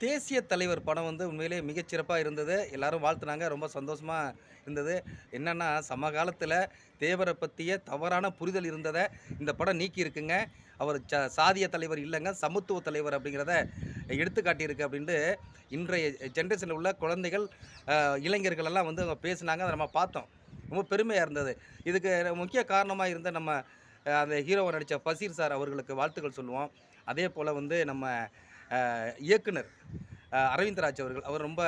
தேசிய தலைவர் படம் வந்து உண்மையிலேயே மிகச்சிறப்பாக இருந்தது. எல்லாரும் வாழ்த்துனாங்க. ரொம்ப சந்தோஷமாக இருந்தது. என்னென்னா சமகாலத்தில் தேவரை பற்றிய தவறான புரிதல் இருந்ததை இந்த படம் நீக்கி இருக்குங்க அவர் ச சாதிய தலைவர் இல்லைங்க சமத்துவ தலைவர் அப்படிங்கிறத எடுத்துக்காட்டியிருக்கு அப்படின்ட்டு இன்றைய ஜென்ரேஷனில் உள்ள குழந்தைகள் இளைஞர்களெல்லாம் இளைஞர்கள் எல்லாம் வந்து அவங்க பேசுனாங்க. அதை நம்ம பார்த்தோம். ரொம்ப பெருமையாக இருந்தது. இதுக்கு முக்கிய காரணமாக இருந்த நம்ம அந்த ஹீரோவை நடித்த ஃபசீர் சார் அவர்களுக்கு வாழ்த்துக்கள் சொல்லுவோம். அதே போல் வந்து நம்ம இயக்குனர். அரவிந்தராஜ் அவர்கள். அவர் ரொம்ப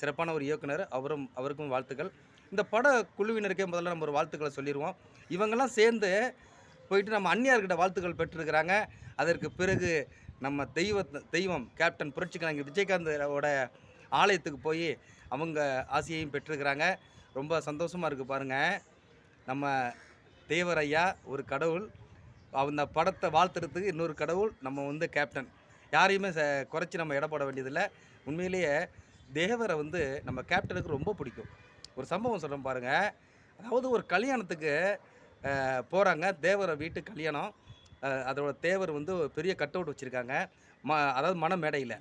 சிறப்பான ஒரு இயக்குனர். அவரும் அவருக்கும் வாழ்த்துக்கள். இந்த பட குழுவினருக்கே முதல்ல நம்ம ஒரு வாழ்த்துக்களை சொல்லிடுவோம் இவங்கெல்லாம் சேர்ந்து போயிட்டு நம்ம அந்நியார்கிட்ட வாழ்த்துக்கள் பெற்றிருக்கிறாங்க. அதற்கு பிறகு நம்ம தெய்வ தெய்வம் கேப்டன் புரட்சி கலைஞர் விஜயகாந்தோட ஆலயத்துக்கு போய் அவங்க ஆசையையும் பெற்றிருக்கிறாங்க. ரொம்ப சந்தோஷமாக இருக்குது பாருங்கள் நம்ம தேவர் ஐயா ஒரு கடவுள். அந்த படத்தை வாழ்த்துறதுக்கு இன்னொரு கடவுள் நம்ம வந்து கேப்டன். யாரையுமே ச குறைச்சி நம்ம இடப்பட வேண்டியதில்லை. உண்மையிலேயே தேவரை வந்து நம்ம கேப்டனுக்கு ரொம்ப பிடிக்கும். ஒரு சம்பவம் சொல்கிறேன் பாருங்கள் அதாவது ஒரு கல்யாணத்துக்கு போகிறாங்க தேவரை வீட்டு கல்யாணம். அதோட தேவர் வந்து ஒரு பெரிய கட் அவுட் வச்சுருக்காங்க. ம அதாவது மன மேடையில்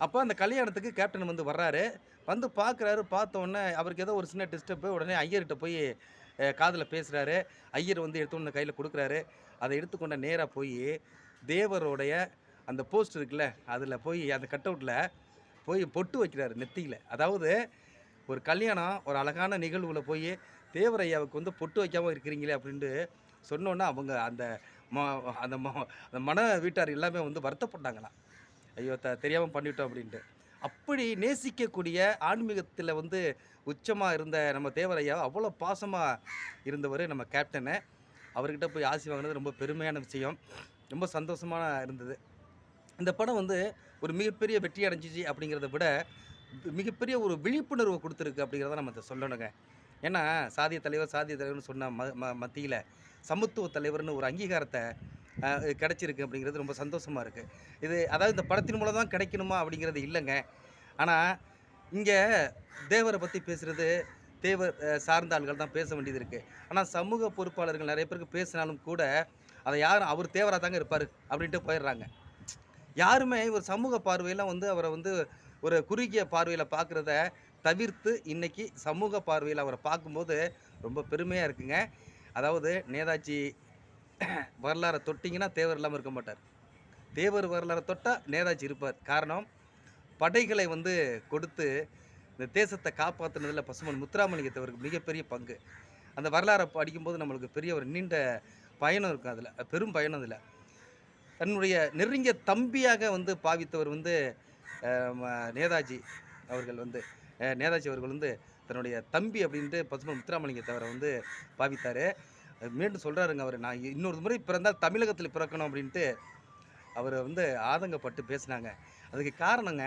அப்போ அந்த கல்யாணத்துக்கு கேப்டன் வந்து வர்றாரு. வந்து பார்க்குறாரு பார்த்த உடனே அவருக்கு ஏதோ ஒரு சின்ன டிஸ்டர்பு. உடனே ஐயர்கிட்ட போய் காதில் பேசுகிறாரு ஐயர் வந்து எடுத்து கையில் கொடுக்குறாரு. அதை எடுத்துக்கொண்ட நேராக போய் தேவருடைய அந்த போஸ்ட் இருக்குல்ல அதில் போய் அந்த கட் அவுட்டில் போய் பொட்டு வைக்கிறாரு நெத்தியில். அதாவது ஒரு கல்யாணம் ஒரு அழகான நிகழ்வில் போய் தேவரையாவுக்கு வந்து பொட்டு வைக்காமல் இருக்கிறீங்களே அப்படின்ட்டு சொன்னோன்னே அவங்க அந்த ம அந்த ம அந்த மன வீட்டார் எல்லாமே வந்து வருத்தப்பட்டாங்களாம். ஐயோ த தெரியாமல் பண்ணிட்டோம் அப்படின்ட்டு. அப்படி நேசிக்கக்கூடிய ஆன்மீகத்தில் வந்து உச்சமாக இருந்த நம்ம தேவரையா அவ்வளோ பாசமாக இருந்தவர் நம்ம கேப்டனு அவர்கிட்ட போய் ஆசி வாங்கினது ரொம்ப பெருமையான விஷயம். ரொம்ப சந்தோஷமான இருந்தது. இந்த படம் வந்து ஒரு மிகப்பெரிய வெற்றி அடைஞ்சிச்சு அப்படிங்கிறத விட மிகப்பெரிய ஒரு விழிப்புணர்வு கொடுத்துருக்கு அப்படிங்கிறத நம்ம இதை சொல்லணுங்க. ஏன்னா சாதிய தலைவர் சாதிய தலைவர்னு சொன்ன ம மத்தியில் சமத்துவ தலைவர்னு ஒரு அங்கீகாரத்தை கிடச்சிருக்கு அப்படிங்கிறது ரொம்ப சந்தோஷமாக இருக்குது இது அதாவது இந்த படத்தின் மூலம் தான் கிடைக்கணுமா அப்படிங்கிறது இல்லைங்க. ஆனால் இங்கே தேவரை பற்றி பேசுகிறது தேவர் சார்ந்த ஆள்கள் தான் பேச வேண்டியது இருக்குது ஆனால் சமூக பொறுப்பாளர்கள் நிறைய பேருக்கு பேசினாலும் கூட அதை யாரும் அவர் தேவராக தாங்க இருப்பார் அப்படின்ட்டு போயிடுறாங்க. யாருமே ஒரு சமூக பார்வையில் வந்து அவரை வந்து ஒரு குறுகிய பார்வையில் பார்க்குறத தவிர்த்து இன்னைக்கு சமூக பார்வையில் அவரை பார்க்கும்போது ரொம்ப பெருமையாக இருக்குங்க. அதாவது நேதாஜி வரலாறை தொட்டிங்கன்னா தேவர் இல்லாமல் இருக்க மாட்டார். தேவர் வரலாறை தொட்டால் நேதாஜி இருப்பார். காரணம் படைகளை வந்து கொடுத்து இந்த தேசத்தை காப்பாற்றினதில் பசுமன் முத்துராமலிங்கத்தவருக்கு மிகப்பெரிய பங்கு. அந்த வரலாறை படிக்கும்போது நம்மளுக்கு பெரிய ஒரு நீண்ட பயணம் இருக்கும் அதில். பெரும் பயணம் அதில். தன்னுடைய நெருங்கிய தம்பியாக வந்து பாவித்தவர் வந்து நேதாஜி அவர்கள் வந்து நேதாஜி அவர்கள் வந்து தன்னுடைய தம்பி அப்படின்ட்டு பசுமன் முத்துராமலிங்கத்தவரை வந்து பாவித்தார். மீண்டும் சொல்கிறாருங்க அவர் நான் இன்னொரு முறை பிறந்தால் தமிழகத்தில் பிறக்கணும் அப்படின்ட்டு அவர் வந்து ஆதங்கப்பட்டு பேசினாங்க. அதுக்கு காரணங்க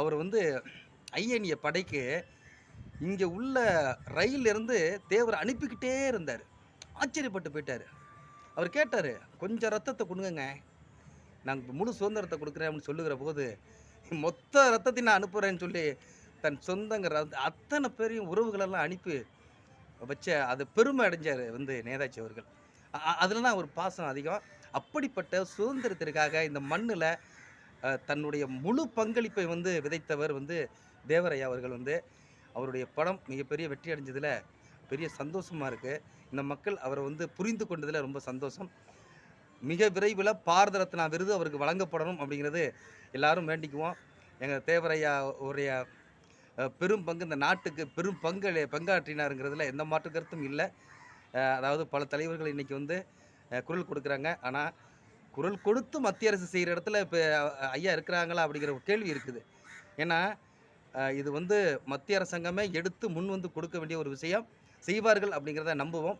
அவர் வந்து ஐஎன்ஏ படைக்கு இங்கே உள்ள ரயிலிருந்து இருந்து தேவர் அனுப்பிக்கிட்டே இருந்தார். ஆச்சரியப்பட்டு போயிட்டார். அவர் கேட்டார் கொஞ்சம் ரத்தத்தை கொடுங்கங்க. நாங்கள் முழு சுதந்திரத்தை கொடுக்குறேன் அப்படின்னு சொல்லுகிற போது மொத்த ரத்தத்தை நான் அனுப்புகிறேன்னு சொல்லி தன் சொந்தங்கிற அத்தனை பேரையும் உறவுகளெல்லாம் அனுப்பி வச்ச அது பெருமை அடைஞ்சார் வந்து நேதாஜி அவர்கள். அதில் தான் ஒரு பாசம் அதிகம். அப்படிப்பட்ட சுதந்திரத்திற்காக இந்த மண்ணில் தன்னுடைய முழு பங்களிப்பை வந்து விதைத்தவர் வந்து தேவரையா அவர்கள் வந்து. அவருடைய படம் மிகப்பெரிய வெற்றி அடைஞ்சதில் பெரிய சந்தோஷமாக இருக்குது இந்த மக்கள் அவரை வந்து புரிந்து கொண்டதில் ரொம்ப சந்தோஷம். மிக விரைவில் பாரத ரத்னா விருது அவருக்கு வழங்கப்படணும் அப்படிங்கிறது எல்லாரும் வேண்டிக்குவோம். எங்கள் தேவரையா உடைய பெரும் பங்கு இந்த நாட்டுக்கு பெரும் பங்கு பங்காற்றினாருங்கிறதுல எந்த மாற்று கருத்தும் இல்லை. அதாவது பல தலைவர்கள் இன்றைக்கி வந்து குரல் கொடுக்குறாங்க. ஆனால் குரல் கொடுத்து மத்திய அரசு செய்கிற இடத்துல இப்போ ஐயா இருக்கிறாங்களா அப்படிங்கிற ஒரு கேள்வி இருக்குது. ஏன்னா இது வந்து மத்திய அரசாங்கமே எடுத்து முன் வந்து கொடுக்க வேண்டிய ஒரு விஷயம். செய்வார்கள் அப்படிங்கிறத நம்புவோம்.